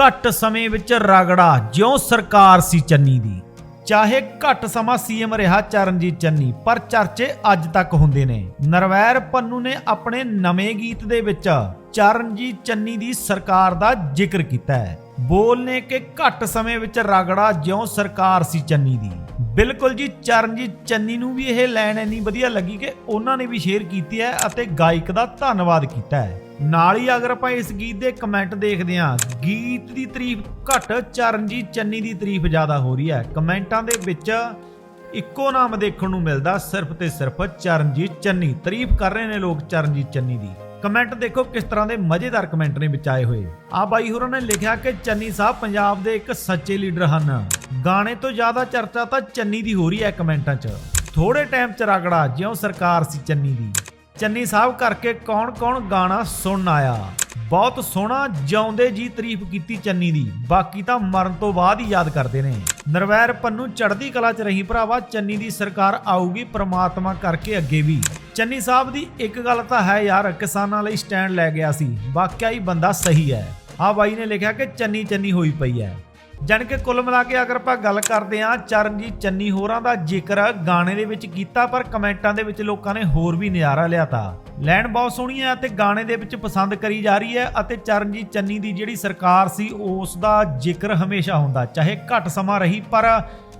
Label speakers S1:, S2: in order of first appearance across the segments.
S1: ਘੱਟ ਸਮੇਂ ਵਿੱਚ ਰਗੜਾ ਜਿਉਂ ਸਰਕਾਰ ਸੀ ਚੰਨੀ ਦੀ। ਚਾਹੇ ਘੱਟ ਸਮਾਂ ਸੀਐਮ ਰਿਹਾ ਚਰਨਜੀਤ ਚੰਨੀ, ਪਰ ਚਰਚੇ ਅੱਜ ਤੱਕ ਹੁੰਦੇ ਨੇ। ਨਰਵੈਰ ਪੰਨੂ ਨੇ ਆਪਣੇ ਨਵੇਂ ਗੀਤ ਦੇ ਵਿੱਚ ਚਰਨਜੀਤ ਚੰਨੀ ਦੀ ਸਰਕਾਰ ਦਾ ਜ਼ਿਕਰ ਕੀਤਾ ਹੈ। ਬੋਲ ਨੇ ਕਿ ਘੱਟ ਸਮੇਂ ਵਿੱਚ ਰਗੜਾ ਜਿਉਂ ਸਰਕਾਰ ਸੀ ਚੰਨੀ ਦੀ। ਬਿਲਕੁਲ ਜੀ, ਚਰਨਜੀਤ ਚੰਨੀ ਨੂੰ ਵੀ ਇਹ ਲਾਈਨ ਇੰਨੀ ਵਧੀਆ ਲੱਗੀ ਕਿ ਉਹਨਾਂ ਨੇ ਵੀ ਸ਼ੇਅਰ ਕੀਤੀ ਹੈ ਅਤੇ ਗਾਇਕ ਦਾ ਧੰਨਵਾਦ ਕੀਤਾ ਹੈ। ਨਾਲ ਹੀ ਅਗਰ ਆਪਾਂ ਇਸ ਗੀਤ ਦੇ ਕਮੈਂਟ ਦੇਖਦੇ ਹਾਂ, ਗੀਤ ਦੀ ਤਾਰੀਫ ਘੱਟ, ਚਰਨਜੀਤ ਚੰਨੀ ਦੀ ਤਾਰੀਫ ਜ਼ਿਆਦਾ ਹੋ ਰਹੀ ਹੈ। ਕਮੈਂਟਾਂ ਦੇ ਵਿੱਚ ਇੱਕੋ ਨਾਮ ਦੇਖਣ ਨੂੰ ਮਿਲਦਾ, ਸਿਰਫ ਤੇ ਸਿਰਫ ਚਰਨਜੀਤ ਚੰਨੀ। ਤਾਰੀਫ ਕਰ ਰਹੇ ਨੇ ਲੋਕ ਚਰਨਜੀਤ ਚੰਨੀ ਦੀ। ਕਮੈਂਟ ਦੇਖੋ ਕਿਸ ਤਰ੍ਹਾਂ ਦੇ ਮਜ਼ੇਦਾਰ ਕਮੈਂਟ ਨੇ ਵਿੱਚ ਆਏ ਹੋਏ। ਆ ਬਾਈ ਹੋਰਾਂ ਨੇ ਲਿਖਿਆ ਕਿ ਚੰਨੀ ਸਾਹਿਬ ਪੰਜਾਬ ਦੇ ਇੱਕ ਸੱਚੇ ਲੀਡਰ ਹਨ। ਗਾਣੇ ਤੋਂ ਜ਼ਿਆਦਾ ਚਰਚਾ ਤਾਂ ਚੰਨੀ ਦੀ ਹੋ ਰਹੀ ਹੈ ਕਮੈਂਟਾਂ 'ਚ। ਥੋੜੇ ਟਾਈਮ 'ਚ ਰਗੜਾ, ਜਿਉਂ ਸਰਕਾਰ ਸੀ ਚੰਨੀ ਦੀ। ਚੰਨੀ ਸਾਹਿਬ ਕਰਕੇ ਕੌਣ-ਕੌਣ ਗਾਣਾ ਸੁਣਨ ਆਇਆ? ਬਹੁਤ ਸੋਹਣਾ, ਜਿਉਂਦੇ ਜੀ ਤਾਰੀਫ ਕੀਤੀ ਚੰਨੀ ਦੀ। ਬਾਕੀ ਤਾਂ ਮਰਨ ਤੋਂ ਬਾਅਦ ਹੀ ਯਾਦ ਕਰਦੇ ਨੇ। ਨਰਵੈਰ ਪੰਨੂ ਚੜ੍ਹਦੀ ਕਲਾ 'ਚ ਰਹੀ ਭਰਾਵਾ, ਚੰਨੀ ਦੀ ਸਰਕਾਰ ਆਊਗੀ, ਪ੍ਰਮਾਤਮਾ ਕਰਕੇ ਅੱਗੇ ਵੀ। ਚੰਨੀ ਸਾਹਿਬ ਦੀ ਇੱਕ ਗੱਲ ਤਾਂ ਹੈ ਯਾਰ, ਕਿਸਾਨਾਂ ਲਈ ਸਟੈਂਡ ਲੈ ਗਿਆ ਸੀ। ਵਾਕਿਆ ਹੀ ਬੰਦਾ ਸਹੀ ਹੈ। ਆ ਬਾਈ ਨੇ ਲਿਖਿਆ ਕਿ ਚੰਨੀ ਚੰਨੀ ਹੋਈ ਪਈ ਹੈ। ਜਾਣੀ ਕਿ ਕੁੱਲ ਮਿਲਾ ਕੇ ਅਗਰ ਆਪਾਂ ਗੱਲ ਕਰਦੇ ਹਾਂ, ਚਰਨਜੀਤ ਚੰਨੀ ਹੋਰਾਂ ਦਾ ਜ਼ਿਕਰ ਗਾਣੇ ਦੇ ਵਿੱਚ ਕੀਤਾ, ਪਰ ਕਮੈਂਟਾਂ ਦੇ ਵਿੱਚ ਲੋਕਾਂ ਨੇ ਹੋਰ ਵੀ ਨਜ਼ਾਰਾ ਲਿਆਤਾ ਲੈਣ ਬਹੁਤ ਸੋਹਣੀ ਹੈ ਅਤੇ ਗਾਣੇ ਦੇ ਵਿੱਚ ਪਸੰਦ ਕਰੀ ਜਾ ਰਹੀ ਹੈ ਅਤੇ ਚਰਨਜੀਤ ਚੰਨੀ ਦੀ ਜਿਹੜੀ ਸਰਕਾਰ ਸੀ, ਉਸ ਦਾ ਜ਼ਿਕਰ ਹਮੇਸ਼ਾ ਹੁੰਦਾ, ਚਾਹੇ ਘੱਟ ਸਮਾਂ ਰਹੀ, ਪਰ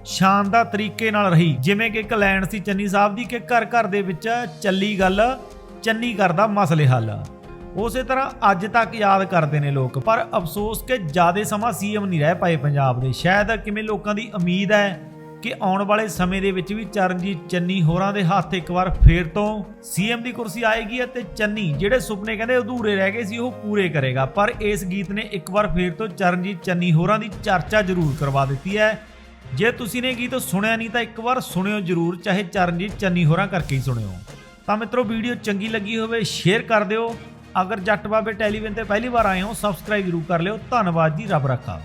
S1: ਸ਼ਾਨਦਾਰ ਤਰੀਕੇ ਨਾਲ ਰਹੀ। ਜਿਵੇਂ ਕਿ ਇੱਕ ਲੈਣ ਸੀ ਚੰਨੀ ਸਾਹਿਬ ਦੀ ਕਿ ਘਰ ਘਰ ਦੇ ਵਿੱਚ ਚੱਲੀ ਗੱਲ, ਚੰਨੀ ਕਰਦਾ ਮਸਲੇ ਹੱਲ। ਉਸੇ ਤਰ੍ਹਾਂ ਅੱਜ ਤੱਕ ਯਾਦ ਕਰਦੇ ਨੇ ਲੋਕ, ਪਰ ਅਫਸੋਸ ਕਿ ਜ਼ਿਆਦਾ ਸਮਾਂ ਸੀਐਮ ਨਹੀਂ ਰਹਿ ਪਾਏ ਪੰਜਾਬ ਦੇ। ਸ਼ਾਇਦ ਕਿਵੇਂ ਲੋਕਾਂ ਦੀ ਉਮੀਦ ਹੈ ਕਿ ਆਉਣ ਵਾਲੇ ਸਮੇਂ ਦੇ ਵਿੱਚ ਵੀ ਚਰਨਜੀਤ ਚੰਨੀ ਹੋਰਾਂ ਦੇ ਹੱਥ ਇੱਕ ਵਾਰ ਫੇਰ ਤੋਂ ਸੀਐਮ ਦੀ ਕੁਰਸੀ ਆਏਗੀ ਅਤੇ ਚੰਨੀ ਜਿਹੜੇ ਸੁਪਨੇ ਕਹਿੰਦੇ ਅਧੂਰੇ ਰਹਿ ਗਏ ਸੀ, ਉਹ ਪੂਰੇ ਕਰੇਗਾ। ਪਰ ਇਸ ਗੀਤ ਨੇ ਇੱਕ ਵਾਰ ਫੇਰ ਤੋਂ ਚਰਨਜੀਤ ਚੰਨੀ ਹੋਰਾਂ ਦੀ ਚਰਚਾ ਜ਼ਰੂਰ ਕਰਵਾ ਦਿੱਤੀ ਹੈ। ਜੇ ਤੁਸੀਂ ਨੇ ਗੀਤ ਸੁਣਿਆ ਨਹੀਂ ਤਾਂ ਇੱਕ ਵਾਰ ਸੁਣਿਓ ਜ਼ਰੂਰ, ਚਾਹੇ ਚਰਨਜੀਤ ਚੰਨੀ ਹੋਰਾਂ ਕਰਕੇ ਹੀ ਸੁਣਿਓ। ਤਾਂ ਮਿੱਤਰੋ, ਵੀਡੀਓ ਚੰਗੀ ਲੱਗੀ ਹੋਵੇ, ਸ਼ੇਅਰ ਕਰ ਦਿਓ। ਅਗਰ ਜੱਟ ਬਾਬੇ ਟੈਲੀਵਿਜ਼ਨ ਤੇ ਪਹਿਲੀ ਵਾਰ ਆਏ ਹੋ ਸਬਸਕ੍ਰਾਈਬ ਜ਼ਰੂਰ ਕਰ ਲਿਓ। ਧੰਨਵਾਦ ਜੀ, ਰੱਬ ਰੱਖਾ।